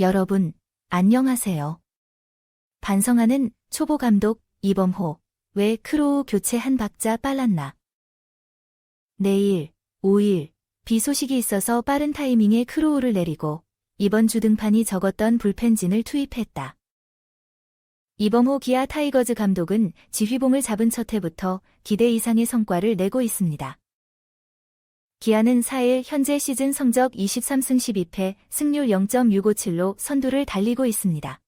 여러분, 안녕하세요. 반성하는 초보 감독 이범호. 왜 크로우 교체 한 박자 빨랐나? 내일, 5일, 비 소식이 있어서 빠른 타이밍에 크로우를 내리고 이번 주 등판이 적었던 불펜진을 투입했다. 이범호 기아 타이거즈 감독은 지휘봉을 잡은 첫 해부터 기대 이상의 성과를 내고 있습니다. 기아는 4일 현재 시즌 성적 23승 12패, 승률 0.657로 선두를 달리고 있습니다.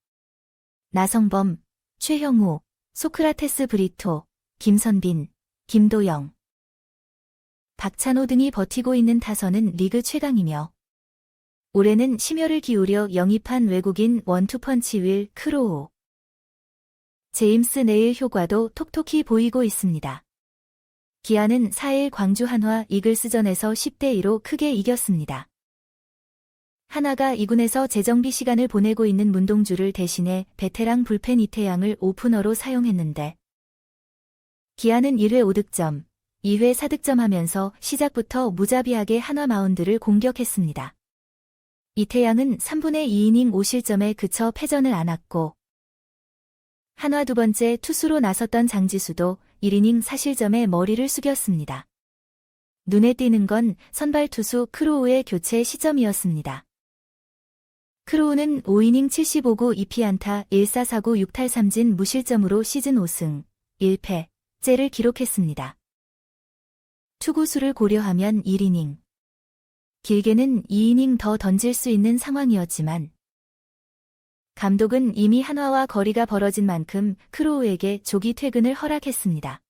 나성범, 최형우, 소크라테스 브리토, 김선빈, 김도영, 박찬호 등이 버티고 있는 타선은 리그 최강이며 올해는 심혈을 기울여 영입한 외국인 원투펀치 윌 크로우, 제임스 네일 효과도 톡톡히 보이고 있습니다. 기아는 4일 광주 한화 이글스전에서 10대 2로 크게 이겼습니다. 한화가 2군에서 재정비 시간을 보내고 있는 문동주를 대신해 베테랑 불펜 이태양을 오프너로 사용했는데 기아는 1회 5득점, 2회 4득점 하면서 시작부터 무자비하게 한화 마운드를 공격했습니다. 이태양은 3분의 2이닝 5실점에 그쳐 패전을 안았고 한화 두 번째 투수로 나섰던 장지수도 1이닝 4실점에 머리를 숙였습니다. 눈에 띄는 건 선발 투수 크로우의 교체 시점이었습니다. 크로우는 5이닝 75구 2피안타 1449 6탈 3진 무실점으로 시즌 5승 1패 째를 기록했습니다. 투구수를 고려하면 1이닝. 길게는 2이닝 더 던질 수 있는 상황이었지만 감독은 이미 한화와 거리가 벌어진 만큼 크로우에게 조기 퇴근을 허락했습니다.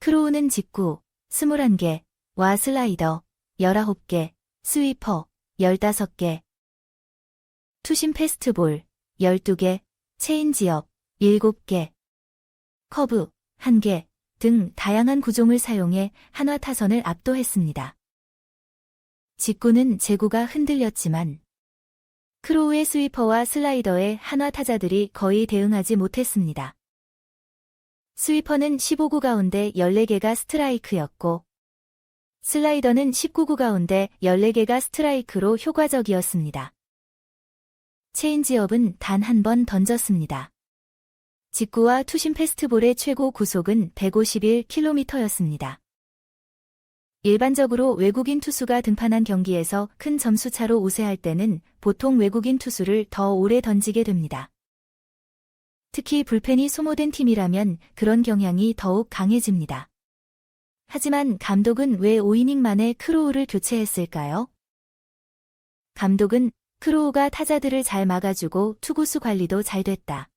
크로우는 직구 21개, 와 슬라이더 19개, 스위퍼 15개, 투심 패스트볼 12개, 체인지업 7개, 커브 1개 등 다양한 구종을 사용해 한화 타선을 압도했습니다. 직구는 제구가 흔들렸지만 크로우의 스위퍼와 슬라이더에 한화 타자들이 거의 대응하지 못했습니다. 스위퍼는 15구 가운데 14개가 스트라이크였고 슬라이더는 19구 가운데 14개가 스트라이크로 효과적이었습니다. 체인지업은 단 한 번 던졌습니다. 직구와 투심 페스트볼의 최고 구속은 151km였습니다. 일반적으로 외국인 투수가 등판한 경기에서 큰 점수차로 우세할 때는 보통 외국인 투수를 더 오래 던지게 됩니다. 특히 불펜이 소모된 팀이라면 그런 경향이 더욱 강해집니다. 하지만 감독은 왜 5이닝 만에 크로우를 교체했을까요? 감독은 크로우가 타자들을 잘 막아주고 투구수 관리도 잘 됐다.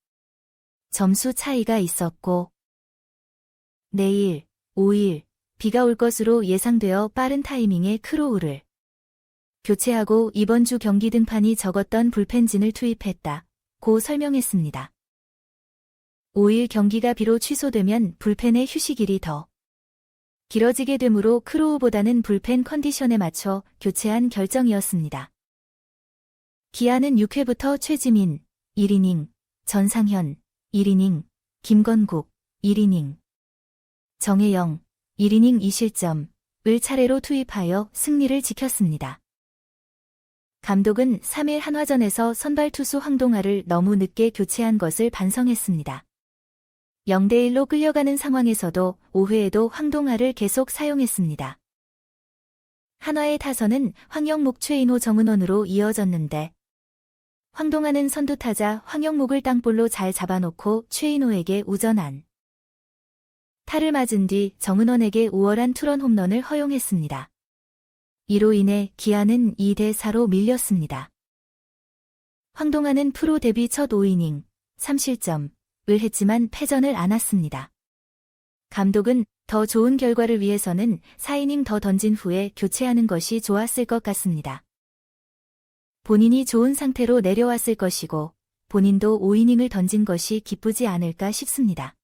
점수 차이가 있었고 내일, 5일, 비가 올 것으로 예상되어 빠른 타이밍에 크로우를 교체하고 이번 주 경기 등판이 적었던 불펜진을 투입했다. 고 설명했습니다. 5일 경기가 비로 취소되면 불펜의 휴식일이 더 길어지게 되므로 크로우보다는 불펜 컨디션에 맞춰 교체한 결정이었습니다. 기아는 6회부터 최지민, 1이닝, 전상현, 1이닝, 김건국, 1이닝, 정혜영, 1이닝 2실점을 차례로 투입하여 승리를 지켰습니다. 감독은 3일 한화전에서 선발 투수 황동아를 너무 늦게 교체한 것을 반성했습니다. 0대1로 끌려가는 상황에서도 5회에도 황동아를 계속 사용했습니다. 한화의 타선은 황영목 최인호 정은원으로 이어졌는데 황동아는 선두타자 황영목을 땅볼로 잘 잡아놓고 최인호에게 우전한 타를 맞은 뒤 정은원에게 우월한 투런 홈런을 허용했습니다. 이로 인해 기아는 2대 4로 밀렸습니다. 황동아는 프로 데뷔 첫 5이닝 3실점을 했지만 패전을 안았습니다. 감독은 더 좋은 결과를 위해서는 4이닝 더 던진 후에 교체하는 것이 좋았을 것 같습니다. 본인이 좋은 상태로 내려왔을 것이고 본인도 5이닝을 던진 것이 기쁘지 않을까 싶습니다.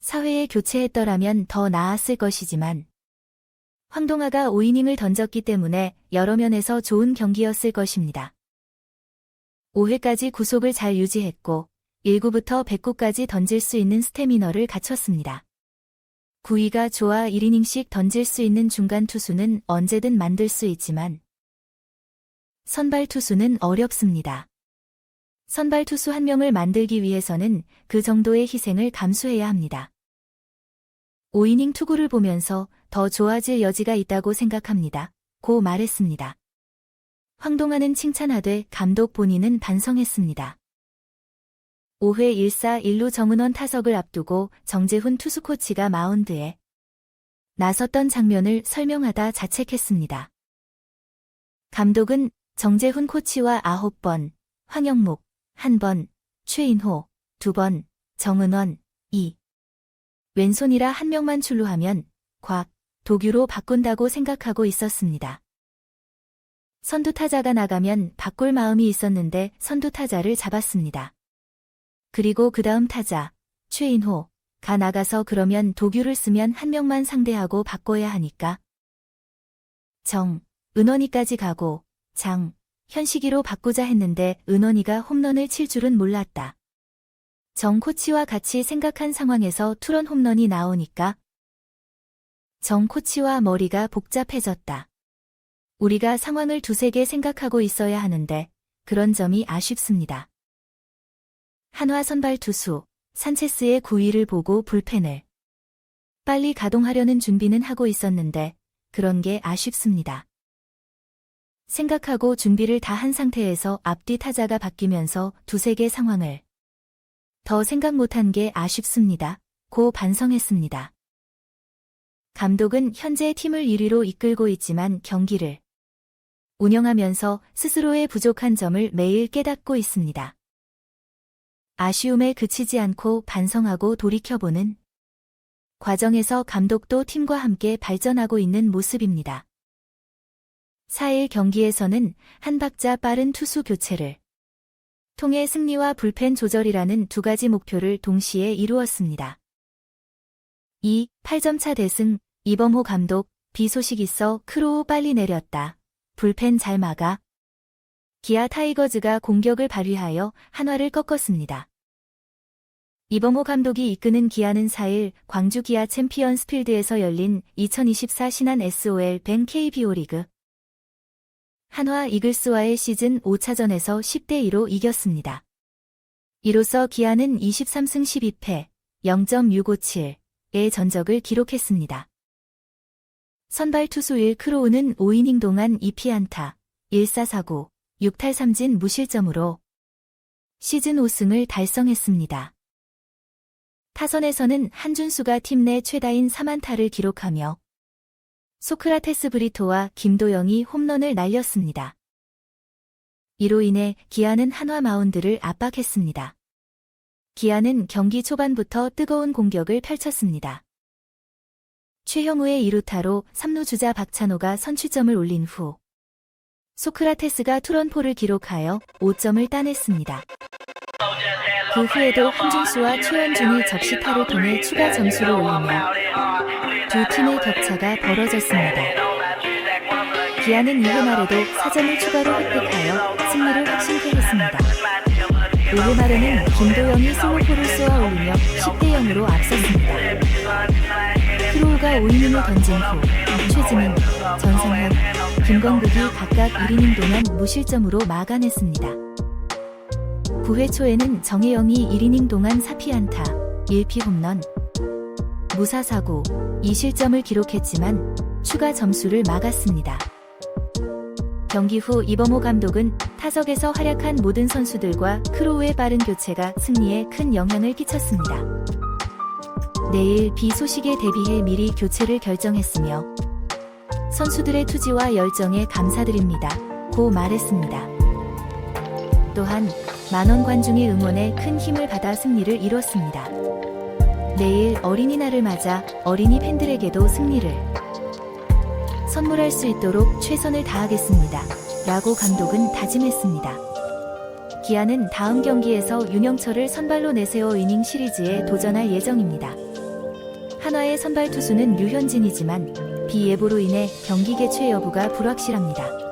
사회에 교체했더라면 더 나았을 것이지만 황동아가 5이닝을 던졌기 때문에 여러 면에서 좋은 경기였을 것입니다. 5회까지 구속을 잘 유지했고 1구부터 100구까지 던질 수 있는 스태미너를 갖췄습니다. 9위가 좋아 1이닝씩 던질 수 있는 중간 투수는 언제든 만들 수 있지만 선발 투수는 어렵습니다. 선발 투수 한 명을 만들기 위해서는 그 정도의 희생을 감수해야 합니다. 5이닝 투구를 보면서 더 좋아질 여지가 있다고 생각합니다. 고 말했습니다. 황동하는 칭찬하되 감독 본인은 반성했습니다. 5회 1사 1루 정은원 타석을 앞두고 정재훈 투수 코치가 마운드에 나섰던 장면을 설명하다 자책했습니다. 감독은 정재훈 코치와 9번, 황영목, 1번, 최인호, 2번, 정은원, 2. 왼손이라 한 명만 출루하면 곽, 도규로 바꾼다고 생각하고 있었습니다. 선두 타자가 나가면 바꿀 마음이 있었는데 선두 타자를 잡았습니다. 그리고 그 다음 타자, 최인호, 가 나가서 그러면 도규를 쓰면 한 명만 상대하고 바꿔야 하니까. 정, 은원이까지 가고, 장, 현식이로 바꾸자 했는데 은원이가 홈런을 칠 줄은 몰랐다. 정 코치와 같이 생각한 상황에서 투런 홈런이 나오니까 정 코치와 머리가 복잡해졌다. 우리가 상황을 두세 개 생각하고 있어야 하는데 그런 점이 아쉽습니다. 한화 선발 투수 산체스의 구위를 보고 불펜을 빨리 가동하려는 준비는 하고 있었는데 그런 게 아쉽습니다. 생각하고 준비를 다 한 상태에서 앞뒤 타자가 바뀌면서 두세 개 상황을 더 생각 못한 게 아쉽습니다. 고 반성했습니다. 감독은 현재 팀을 1위로 이끌고 있지만 경기를 운영하면서 스스로의 부족한 점을 매일 깨닫고 있습니다. 아쉬움에 그치지 않고 반성하고 돌이켜보는 과정에서 감독도 팀과 함께 발전하고 있는 모습입니다. 4일 경기에서는 한 박자 빠른 투수 교체를 통해 승리와 불펜 조절이라는 두 가지 목표를 동시에 이루었습니다. 2. 8점 차 대승 이범호 감독 비 소식 있어 크로우 빨리 내렸다. 불펜 잘 막아. 기아 타이거즈가 공격을 발휘하여 한화를 꺾었습니다. 이범호 감독이 이끄는 기아는 4일 광주 기아 챔피언스 필드에서 열린 2024 신한 SOL 벤 KBO 리그 한화 이글스와의 시즌 5차전에서 10대2로 이겼습니다. 이로써 기아는 23승 12패 0.657의 전적을 기록했습니다. 선발 투수 1 크로우는 5이닝 동안 2피안타, 1사사구, 6탈 3진 무실점으로 시즌 5승을 달성했습니다. 타선에서는 한준수가 팀 내 최다인 3안타를 기록하며 소크라테스 브리토와 김도영이 홈런을 날렸습니다. 이로 인해 기아는 한화 마운드를 압박했습니다. 기아는 경기 초반부터 뜨거운 공격을 펼쳤습니다. 최형우의 2루타로 3루 주자 박찬호가 선취점을 올린 후 소크라테스가 투런포를 기록하여 5점을 따냈습니다. 그 후에도 한준수와 최원준이 적시타를 통해 추가 점수를 올리며 두 팀의 격차가 벌어졌습니다. 기아는 2회 말에도 4점을 추가로 획득하여 승리를 확신케 했습니다. 5회 말에는 김도영이 스로포를 쏘아 올리며 10대 0으로 앞섰습니다. 크로우가 5이닝을 던진 후 최지민, 전상현, 김건국이 각각 1이닝 동안 무실점으로 막아냈습니다. 9회 초에는 정혜영이 1이닝 동안 4피안타, 1피 홈런, 무사사고, 2실점을 기록했지만 추가 점수를 막았습니다. 경기 후 이범호 감독은 타석에서 활약한 모든 선수들과 크로우의 빠른 교체가 승리에 큰 영향을 끼쳤습니다. 내일 비 소식에 대비해 미리 교체를 결정했으며 선수들의 투지와 열정에 감사드립니다. 고 말했습니다. 또한 만원 관중의 응원에 큰 힘을 받아 승리를 이뤘습니다. 내일 어린이날을 맞아 어린이 팬들에게도 승리를 선물할 수 있도록 최선을 다하겠습니다. 라고 감독은 다짐했습니다. 기아는 다음 경기에서 윤영철을 선발로 내세워 이닝 시리즈에 도전할 예정입니다. 한화의 선발 투수는 류현진이지만 비 예보로 인해 경기 개최 여부가 불확실합니다.